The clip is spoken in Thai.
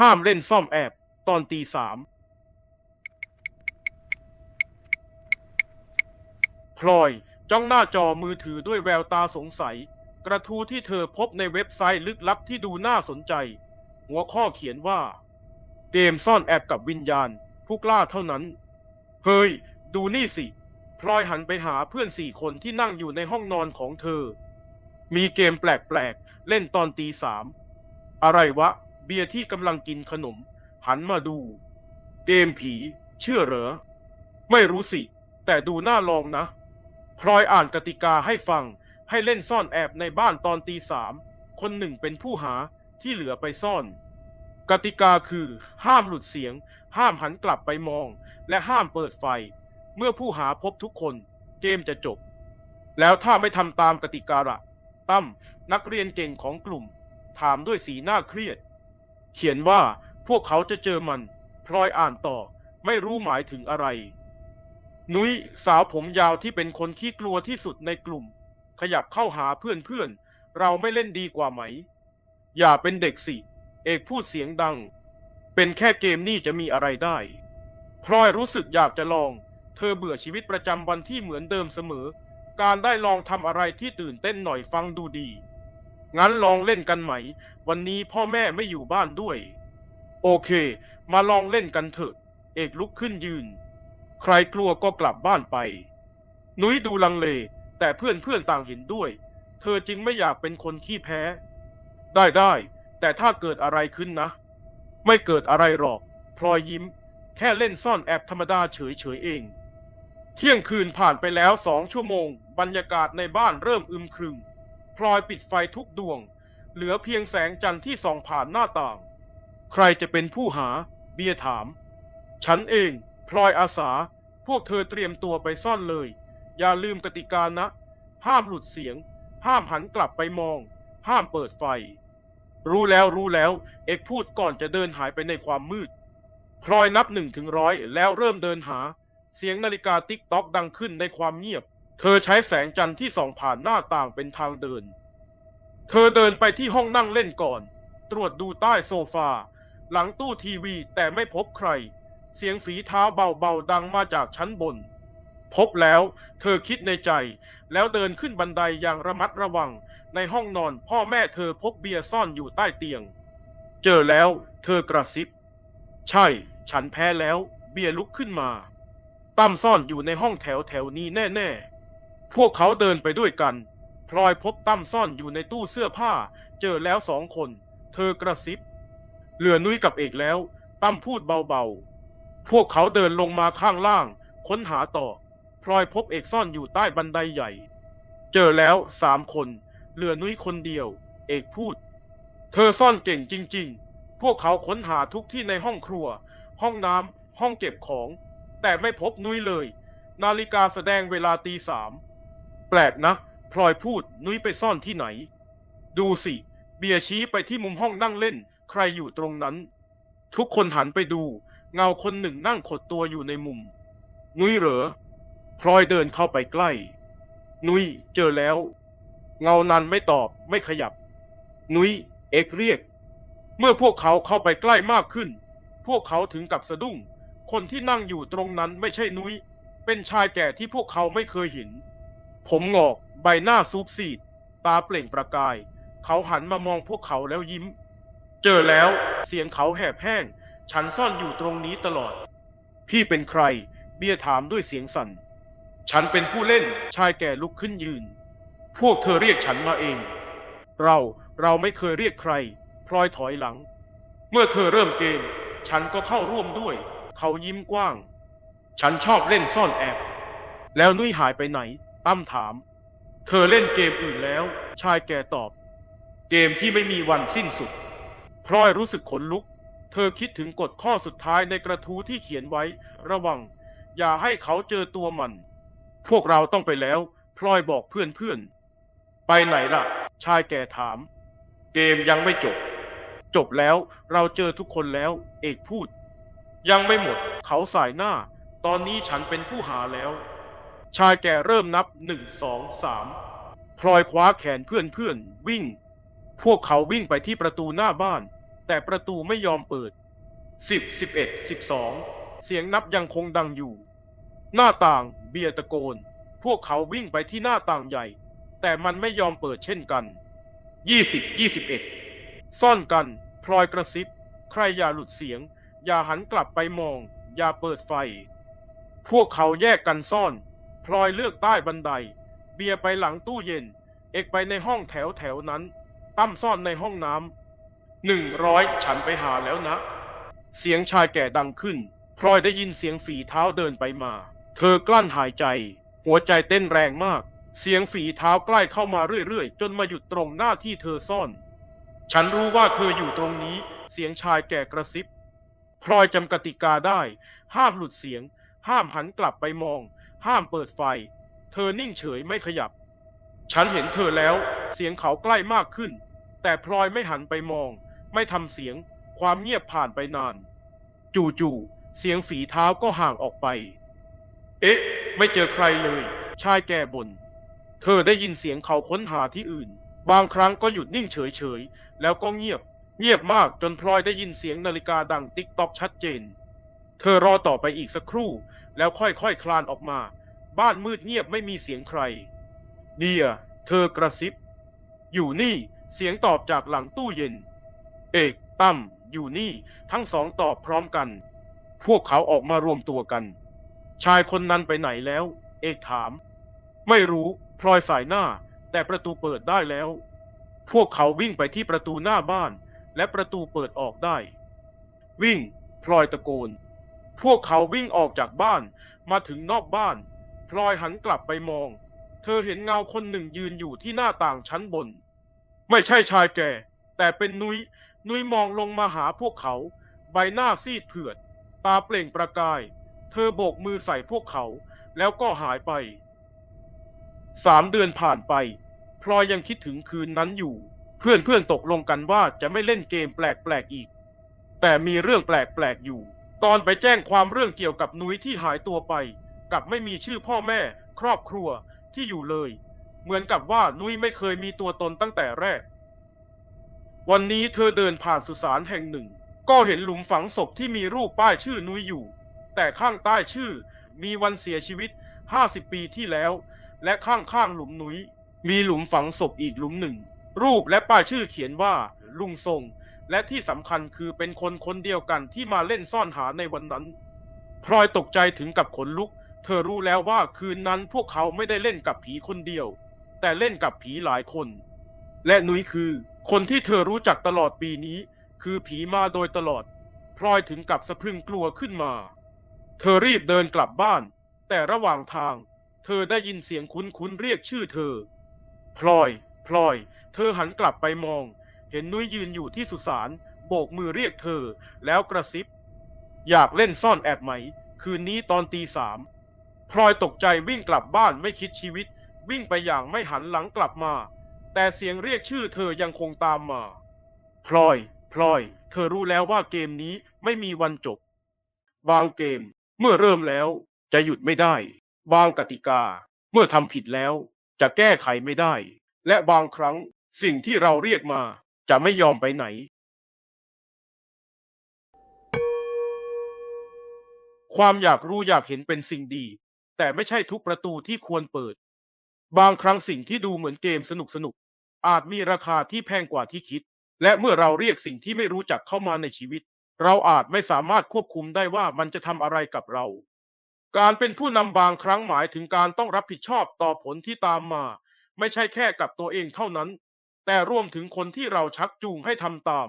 ห้ามเล่นซ่อมแอบตอนตีสาม พลอยจ้องหน้าจอมือถือด้วยแววตาสงสัย กระทู้ที่เธอพบในเว็บไซต์ลึกลับที่ดูน่าสนใจ หัวข้อเขียนว่า เกมซ่อนแอบกับวิญญาณ ผู้กล้าเท่านั้น เฮ้ย ดูนี่สิ พลอยหันไปหาเพื่อนสี่คนที่นั่งอยู่ในห้องนอนของเธอ มีเกมแปลกๆ เล่นตอนตีสาม อะไรวะ เบียร์ที่กำลังกินขนม หันมาดู เกมผี เชื่อเหรอ ไม่รู้สิ แต่ดูน่าลองนะ พลอยอ่านกติกาให้ฟัง ให้เล่นซ่อนแอบในบ้านตอนตีสาม คนหนึ่งเป็นผู้หาที่เหลือไปซ่อน กติกาคือ ห้ามหลุดเสียง ห้ามหันกลับไปมอง และห้ามเปิดไฟ เมื่อผู้หาพบทุกคน เกมจะจบ แล้วถ้าไม่ทำตามกติกาละตั้มนักเรียนเก่งของกลุ่ม ถามด้วยสีหน้าเครียด เขียนว่าพวกเขาจะเจอมัน พลอยอ่านต่อ ไม่รู้หมายถึงอะไร นุ้ยสาวผมยาวที่เป็นคนขี้กลัวที่สุดในกลุ่ม ขยับเข้าหาเพื่อนเพื่อนๆ เราไม่เล่นดีกว่าไหม อย่าเป็นเด็กสิ เอกพูดเสียงดัง เป็นแค่เกมนี่จะมีอะไรได้ พลอยรู้สึกอยากจะลอง เธอเบื่อชีวิตประจำวันที่เหมือนเดิมเสมอ การได้ลองทำอะไรที่ตื่นเต้นหน่อยฟังดูดี งั้นลองเล่นกันไหม วันนี้พ่อแม่ไม่อยู่บ้านด้วย โอเค มาลองเล่นกันเถอะ เอกลุกขึ้นยืน ใครกลัวก็กลับบ้านไป นุ้ยดูลังเล แต่เพื่อนเพื่อนต่างเห็นด้วย เธอจึงไม่อยากเป็นคนขี้แพ้ ได้ได้ แต่ถ้าเกิดอะไรขึ้นนะ ไม่เกิดอะไรหรอก พลอยยิ้ม แค่เล่นซ่อนแอบธรรมดาเฉยเฉยเอง เที่ยงคืนผ่านไปแล้วสองชั่วโมง บรรยากาศในบ้านเริ่มอึมครึม พลอยปิดไฟทุกดวง เหลือเพียงแสงจันทร์ที่ส่องผ่านหน้าต่าง ใครจะเป็นผู้หา เบียถาม ฉันเอง พลอยอาสา พวกเธอเตรียมตัวไปซ่อนเลย อย่าลืมกติกานะ ห้ามหลุดเสียง ห้ามหันกลับไปมอง ห้ามเปิดไฟ รู้แล้วรู้แล้ว เอกพูดก่อนจะเดินหายไปในความมืด พลอยนับหนึ่งถึงร้อยแล้วเริ่มเดินหา เสียงนาฬิกาติ๊กต๊อกดังขึ้นในความเงียบ เธอใช้แสงจันทร์ที่ส่องผ่านหน้าต่างเป็นทางเดิน เธอเดินไปที่ห้องนั่งเล่นก่อน ตรวจดูใต้โซฟา หลังตู้ทีวีแต่ไม่พบใคร เสียงฝีเท้าเบาๆดังมาจากชั้นบน พบแล้วเธอคิดในใจ แล้วเดินขึ้นบันไดอย่างระมัดระวัง ในห้องนอนพ่อแม่เธอพบเบียร์ซ่อนอยู่ใต้เตียง เจอแล้วเธอกระซิบ ใช่ ฉันแพ้แล้ว เบียร์ลุกขึ้นมาตั้มซ่อนอยู่ในห้องแถวแถวนี้แน่ ๆ พวกเขาเดินไปด้วยกัน พลอยพบตั้มซ่อนอยู่ในตู้เสื้อผ้า เจอแล้วสองคน เธอกระซิบ เหลือนุ้ยกับเอกแล้ว ตั้มพูดเบาๆ พวกเขาเดินลงมาข้างล่าง ค้นหาต่อ พลอยพบเอกซ่อนอยู่ใต้บันไดใหญ่ เจอแล้วสามคน เหลือนุ้ยคนเดียว เอกพูด เธอซ่อนเก่งจริง ๆ พวกเขาค้นหาทุกที่ในห้องครัว ห้องน้ำห้องเก็บของ แต่ไม่พบนุ้ยเลย นาฬิกาแสดงเวลาตีสาม แปลกนะพลอยพูดนุ้ยไปซ่อนที่ไหน ดูสิ เบียร์ชี้ไปที่มุมห้องนั่งเล่น ใครอยู่ตรงนั้น ทุกคนหันไปดู เงาคนหนึ่งนั่งขดตัวอยู่ในมุม นุ้ยเหรอพลอยเดินเข้าไปใกล้ นุ้ยเจอแล้ว เงานั้นไม่ตอบไม่ขยับ นุ้ยเอกเรียก เมื่อพวกเขาเข้าไปใกล้มากขึ้น พวกเขาถึงกับสะดุ้ง คนที่นั่งอยู่ตรงนั้นไม่ใช่นุ้ย เป็นชายแก่ที่พวกเขาไม่เคยเห็น ผมงอกใบหน้าซูบซีด ตาเปล่งประกาย เขาหันมามองพวกเขาแล้วยิ้ม เจอแล้วเสียงเขาแหบแห้ง ฉันซ่อนอยู่ตรงนี้ตลอด พี่เป็นใคร เบียถามด้วยเสียงสั่น ฉันเป็นผู้เล่นชายแก่ลุกขึ้นยืน พวกเธอเรียกฉันมาเอง เราเราไม่เคยเรียกใคร พลอยถอยหลัง เมื่อเธอเริ่มเกม ฉันก็เข้าร่วมด้วย เขายิ้มกว้าง ฉันชอบเล่นซ่อนแอบ แล้วนุ้ยหายไปไหน ตั้มถาม เธอเล่นเกมอื่นแล้ว ชายแก่ตอบ เกมที่ไม่มีวันสิ้นสุด พลอยรู้สึกขนลุก เธอคิดถึงกฎข้อสุดท้ายในกระทู้ที่เขียนไว้ ระวัง อย่าให้เขาเจอตัวมัน พวกเราต้องไปแล้ว พลอยบอกเพื่อนเพื่อนๆไปไหนล่ะ ชายแก่ถาม เกมยังไม่จบ จบแล้วเราเจอทุกคนแล้ว เอกพูด ยังไม่หมด เขาสายหน้า ตอนนี้ฉันเป็นผู้หาแล้ว ชายแก่เริ่มนับหนึ่งสองสามพลอยคว้าแขนเพื่อนเพื่อนวิ่ง พวกเขาวิ่งไปที่ประตูหน้าบ้าน แต่ประตูไม่ยอมเปิดสิบสิบเอ็ดสิบสองเสียงนับยังคงดังอยู่ หน้าต่างเบียร์ตะโกน พวกเขาวิ่งไปที่หน้าต่างใหญ่ แต่มันไม่ยอมเปิดเช่นกันยี่สิบยี่สิบเอ็ดซ่อนกัน พลอยกระซิบ ใครอย่าหลุดเสียง อย่าหันกลับไปมอง อย่าเปิดไฟ พวกเขาแยกกันซ่อน พลอยเลือกใต้บันได เบียร์ไปหลังตู้เย็น เอกไปในห้องแถวแถวนั้น ตั้มซ่อนในห้องน้ำหนึ่งร้อยฉันไปหาแล้วนะ เสียงชายแก่ดังขึ้น พลอยได้ยินเสียงฝีเท้าเดินไปมา เธอกลั้นหายใจ หัวใจเต้นแรงมาก เสียงฝีเท้าใกล้เข้ามาเรื่อยๆ จนมาหยุดตรงหน้าที่เธอซ่อน ฉันรู้ว่าเธออยู่ตรงนี้ เสียงชายแก่กระซิบ พลอยจำกติกาได้ ห้ามหลุดเสียง ห้ามหันกลับไปมอง ห้ามเปิดไฟ เธอนิ่งเฉยไม่ขยับ ฉันเห็นเธอแล้ว เสียงเขาใกล้มากขึ้น แต่พลอยไม่หันไปมอง ไม่ทำเสียง ความเงียบผ่านไปนาน จู่ๆ เสียงฝีเท้าก็ห่างออกไป เอ๊ะ ไม่เจอใครเลย ชายแก่บน เธอได้ยินเสียงเขาค้นหาที่อื่น บางครั้งก็หยุดนิ่งเฉยๆ แล้วก็เงียบ เงียบมากจนพลอยได้ยินเสียงนาฬิกาดังติ๊กต๊อกชัดเจน เธอรอต่อไปอีกสักครู่ แล้วค่อยๆคคลานออกมา บ้านมืดเงียบไม่มีเสียงใคร เดีย เธอกระซิบ อยู่นี่เสียงตอบจากหลังตู้เย็น เอกตั้มอยู่นี่ทั้งสองตอบพร้อมกัน พวกเขาออกมารวมตัวกัน ชายคนนั้นไปไหนแล้ว เอกถาม ไม่รู้พลอยสายหน้า แต่ประตูเปิดได้แล้ว พวกเขาวิ่งไปที่ประตูหน้าบ้าน และประตูเปิดออกได้ วิ่ง พลอยตะโกน พวกเขาวิ่งออกจากบ้านมาถึงนอกบ้าน พลอยหันกลับไปมอง เธอเห็นเงาคนหนึ่งยืนอยู่ที่หน้าต่างชั้นบน ไม่ใช่ชายแก่ แต่เป็นนุย้ยนุ้ยมองลงมาหาพวกเขา ใบหน้าซีดเผือด ตาเปล่งประกาย เธอโบกมือใส่พวกเขา แล้วก็หายไป สามเดือนผ่านไป พลอยยังคิดถึงคืนนั้นอยู่ เพื่อนเพื่อนตกลงกันว่าจะไม่เล่นเกมแปลกๆอีก แต่มีเรื่องแปลกๆอยู่ ตอนไปแจ้งความเรื่องเกี่ยวกับนุ้ยที่หายตัวไป กลับไม่มีชื่อพ่อแม่ ครอบครัวที่อยู่เลย เหมือนกับว่านุ้ยไม่เคยมีตัวตนตั้งแต่แรก วันนี้เธอเดินผ่านสุสานแห่งหนึ่ง ก็เห็นหลุมฝังศพที่มีรูปป้ายชื่อนุ้ยอยู่ แต่ข้างใต้ชื่อ มีวันเสียชีวิต 50 ปีที่แล้ว และข้างๆหลุมนุ้ย มีหลุมฝังศพอีกหลุมหนึ่ง รูปและป้ายชื่อเขียนว่าลุงทรง และที่สำคัญคือเป็นคนคนเดียวกันที่มาเล่นซ่อนหาในวันนั้น พลอยตกใจถึงกับขนลุก เธอรู้แล้วว่าคืนนั้นพวกเขาไม่ได้เล่นกับผีคนเดียว แต่เล่นกับผีหลายคน และนุ้ยคือ คนที่เธอรู้จักตลอดปีนี้ คือผีมาโดยตลอด พลอยถึงกับสะพรึงกลัวขึ้นมา เธอรีบเดินกลับบ้าน แต่ระหว่างทาง เธอได้ยินเสียงคุ้นๆเรียกชื่อเธอ พลอย พลอย เธอหันกลับไปมอง ห็นนุ้ยยืนอยู่ที่สุสานโบกมือเรียกเธอ แล้วกระซิบ อยากเล่นซ่อนแอบไหม คืนนี้ตอนตีสามพลอยตกใจวิ่งกลับบ้านไม่คิดชีวิต วิ่งไปอย่างไม่หันหลังกลับมา แต่เสียงเรียกชื่อเธอยังคงตามมา พลอย พลอย เธอรู้แล้วว่าเกมนี้ไม่มีวันจบบางเกม เมื่อเริ่มแล้วจะหยุดไม่ได้ บางกติกา เมื่อทำผิดแล้วจะแก้ไขไม่ได้ และบางครั้งสิ่งที่เราเรียกมา จะไม่ยอมไปไหนความอยากรู้อยากเห็นเป็นสิ่งดี แต่ไม่ใช่ทุกประตูที่ควรเปิด บางครั้งสิ่งที่ดูเหมือนเกมสนุกสนุกอาจมีราคาที่แพงกว่าที่คิด และเมื่อเราเรียกสิ่งที่ไม่รู้จักเข้ามาในชีวิต เราอาจไม่สามารถควบคุมได้ว่ามันจะทำอะไรกับเรา การเป็นผู้นำบางครั้งหมายถึงการต้องรับผิดชอบต่อผลที่ตามมา ไม่ใช่แค่กับตัวเองเท่านั้น แต่รวมถึงคนที่เราชักจูงให้ทำตาม